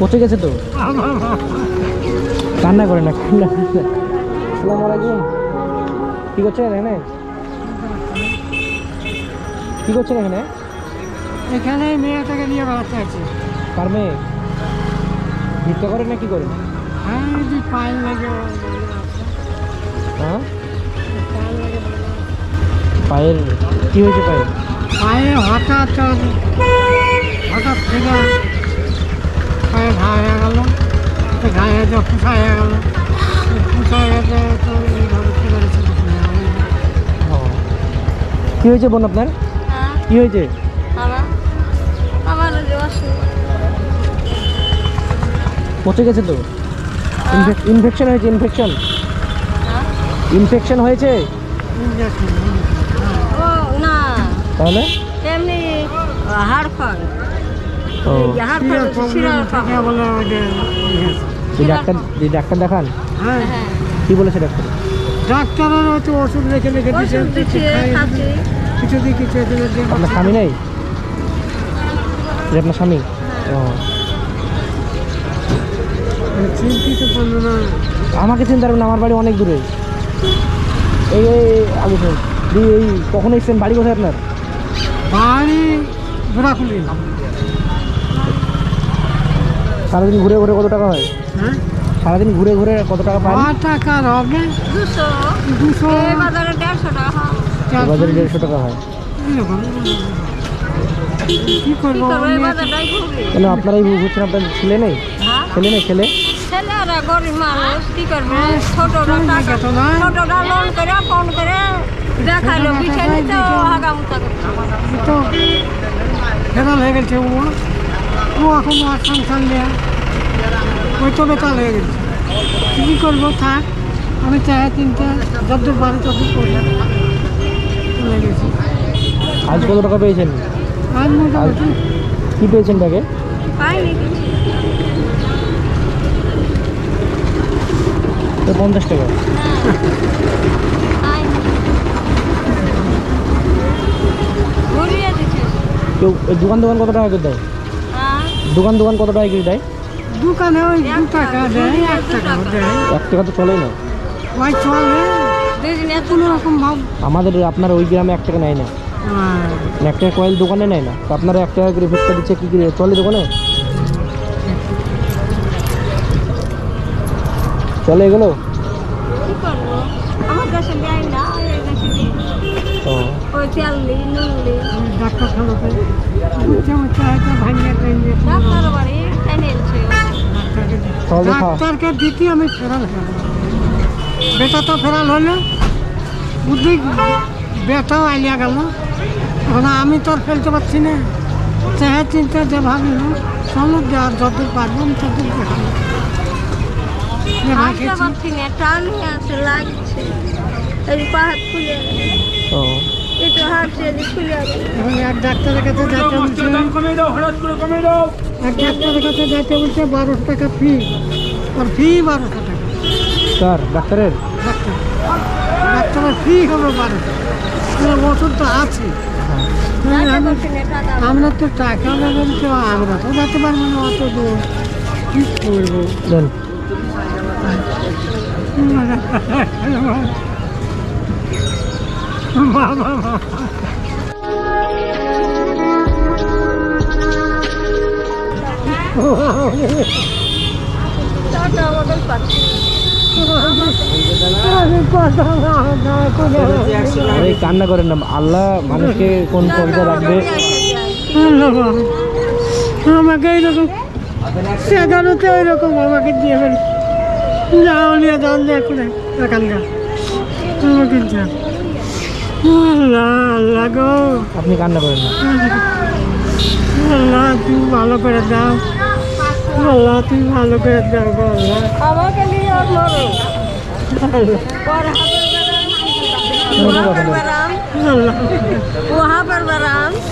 পচে গেছে তো? কান্না করে না কান্না। আসসালামু আলাইকুম। কি করছেন এখানে? কি করছেন এখানে? এখানে মেয়েটাকে নিয়ে বেড়াতে আছে কার মেয়ে? ভিক্ষা করে না কি করে? হ্যাঁ পায়ে লেগে হ্যাঁ? পায়ে পায়ের কি হয়েছে পায়ে পায়ে হঠাৎ হঠাৎ থেকে পায়ে ঘা হয়ে গেল তো ঘা হয়ে যে ফুসা হয়ে গেল ফুসা হয়ে গেছে তো এইভাবে চলে গেছে ও কি হয়েছে বোন আপনার? হ্যাঁ। কি হয়েছে? পচে গেছে তো? ইনফেকশন হয়েছে ইনফেকশন হ্যাঁ? ইনফেকশন হয়েছে? ও না। তাহলে? এমনি হাড় ফাড় ও। ডাক্তার যে ডাক্তার দেখান হ্যাঁ হ্যাঁ কি বলেছে ডাক্তার ডাক্তারের হয়তো ওষুধ রেখে রেখে দিচ্ছে কিছু দিয়ে কিছু আপনার স্বামী নেই? যে আপনার স্বামী? ও। চিন্তিত করল না। আমাকে চিন্তা করবেন আমার বাড়ি অনেক দূরে। এই এই শোন এই কখন এসছেন? বাড়ি কোথায় আপনার? বাড়ি ঘোরাখুলি সারাদিন ঘুরে ঘুরে কত টাকা হয়? হ্যাঁ? সারাদিন ঘুরে ঘুরে কত টাকা পান ছ টাকার হবে দুশো। দুশো। বাজারে দেড়শো টাকা হয়। বাজারে দেড়শো টাকা হয়। কেন আপনারাই বুঝছেন? আপনার ছেলে নেই? হ্যাঁ? ছেলে নেই? ছেলে? ছেলেরা গরিব মানুষ কি করবে? টাকা লোন করে ফোন করে করতে হয়ে এখন আর সংসার নেই ওই তো বেতাল হয়ে গেছে। কী করব থাক। আমি চাই চিন্তা যতদূর পারি ততদূর করি চলে গেছি। আজ কত টাকা পেয়েছেন? আর মোটামুটি কি পেয়েছেন ব্যাগে? তো পঞ্চাশ টাকা। কেউ দোকান দোকান কত টাকা করে দেয়? হ্যাঁ দোকান দোকান কত টাকা করে দেয়? দোকানে ওই দু টাকা দেয় এক টাকা দেয়। এক টাকা তো চলেই না। ওই চলে। কোনো রকম ভাব আমাদের আপনার ওই গ্রামে এক টাকা নেয় না। হ্যাঁ, এক টাকা কয়েল দোকানে নেয় না তো আপনারা এক টাকা করে ভেটকা দিচ্ছে কি করে? চলে দোকানে? চলে এগুলো? কি করব? আমার দেশে দেয় না। ডাক্তার ডাক্তার বাড়ি ডাক্তারকে দিতে আমি ফেরাল হলাম বেটা তো ফেরাল হলো। বুদ্ধি বেটাও আইলিয়া গেল। এখন আমি তো আর ফেলতে পারছি না। চাহে চিন্তা যে ভাবলো চলো যা- যত পারব আমি তত দেখাবো। আসতে পারছি না টানি আছে লাগছে। এই পা হাত খুলে। ও। একটু হাঁটছে যে খুলে এখন এক ডাক্তারের কাছে যাইতে বলছে এক ডাক্তারের কাছে যাইতে বলছে বারোশো টাকা ফি। আর ফি বারোশো টাকা। স্যার ডাক্তারের? ডাক্তার। ডাক্তারের ফি হবে বারোশো। ওষুধ তো আছে। আমরা তো টাকা লাগান তো আমরা তো যেতে পারব না অত দূর। কি করব? কান্না করেন না, আল্লাহ মানুষকে কোন পর্যায়ে রাখবে? আমাকে এইরকম সেখানেতে ওই রকম আমাকে দিয়ে ফেলি। যাও নিয়ে যান এখানকার আমাকে যা আল্লাহ আল্লাহ গো আপনি কান্না করেন না। আল্লাহ তুমি ভালো করে দাও। আল্লাহ তুমি ভালো করে দাও আল্লাহ। আমাকে নিয়ে আর মরো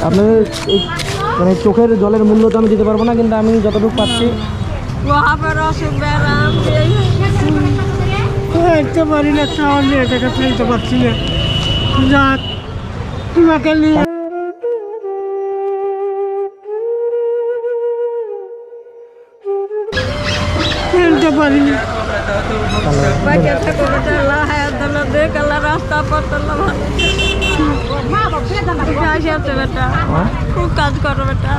আপনাদের মানে চোখের জলের মূল্য তো আমি দিতে পারব না কিন্তু আমি যতটুকু পাচ্ছি। পারি না তাহলে এটাকে ফেলতে পারছি না। যাক তোমাকে নিয়ে চলতে পারি রাস্তা? খুব কাজ করো বেটা।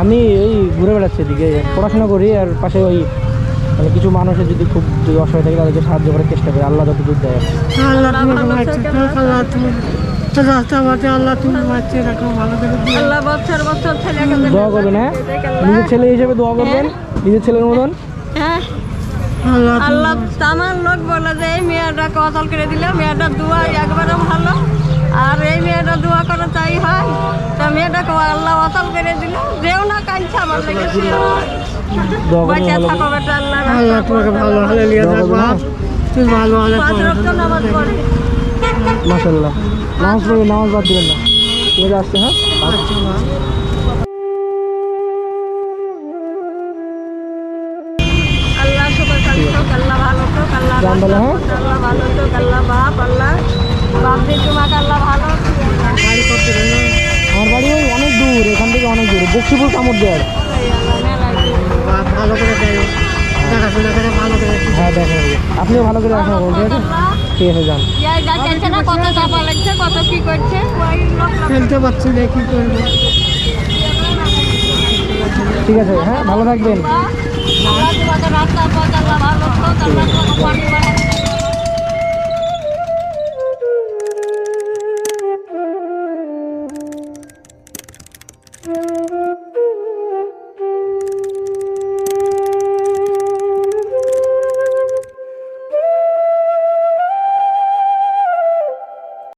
আমি এই ঘুরে বেড়াচ্ছি এদিকে পড়াশোনা করি আর পাশে ওই মানে কিছু মানুষের যদি খুব যদি অসহায় থাকে তাদেরকে সাহায্য করার চেষ্টা করি। আল্লাহ যত দূর দেয়। আল্লাহ তুমি দোয়া। করবেন হ্যাঁ? নিজের ছেলে হিসেবে দোয়া করবেন? নিজের ছেলের মতন? হ্যাঁ? আল্লাহ তামার লোক বলে যে এই মেয়েটা কতল করে দিলে? মেয়েটা দোয়া একবারে ভালো? আর এই মেয়েটা দোয়া করে তাই হয় তা মেয়েটাকে আল্লাহ অতল করে দিল। যেও না কাঁদছে আমার থাকো বেটা আল্লাহ ভালো নিয়ে থাকব হ্যাঁ? তুমি ভালো হলে পাঁচ রক্ত নামাজ পড়ে। মাসাল্লাহ নামাজ পড়বে নামাজ বাদ দিবেন না। ঠিক আছে আসছে হ্যাঁ? আল্লাহ শুকর থাকতো আল্লাহ ভালো তো হ্যাঁ? আল্লাহ ভালো তো আল্লাহ বাপ আল্লাহ আমার বাড়ি ওই অনেক দূর এখান থেকে অনেক দূর বক্সিপুর কামড় ভালো করে দেয় দেখাশোনা করে ভালো করে হ্যাঁ দেখা যাবে আপনিও ভালো করে করুন ঠিক আছে যান কত চাপা লাগছে কত কি করছে ওই পারছি না কি করব ঠিক আছে হ্যাঁ ভালো থাকবেন Mm-hmm.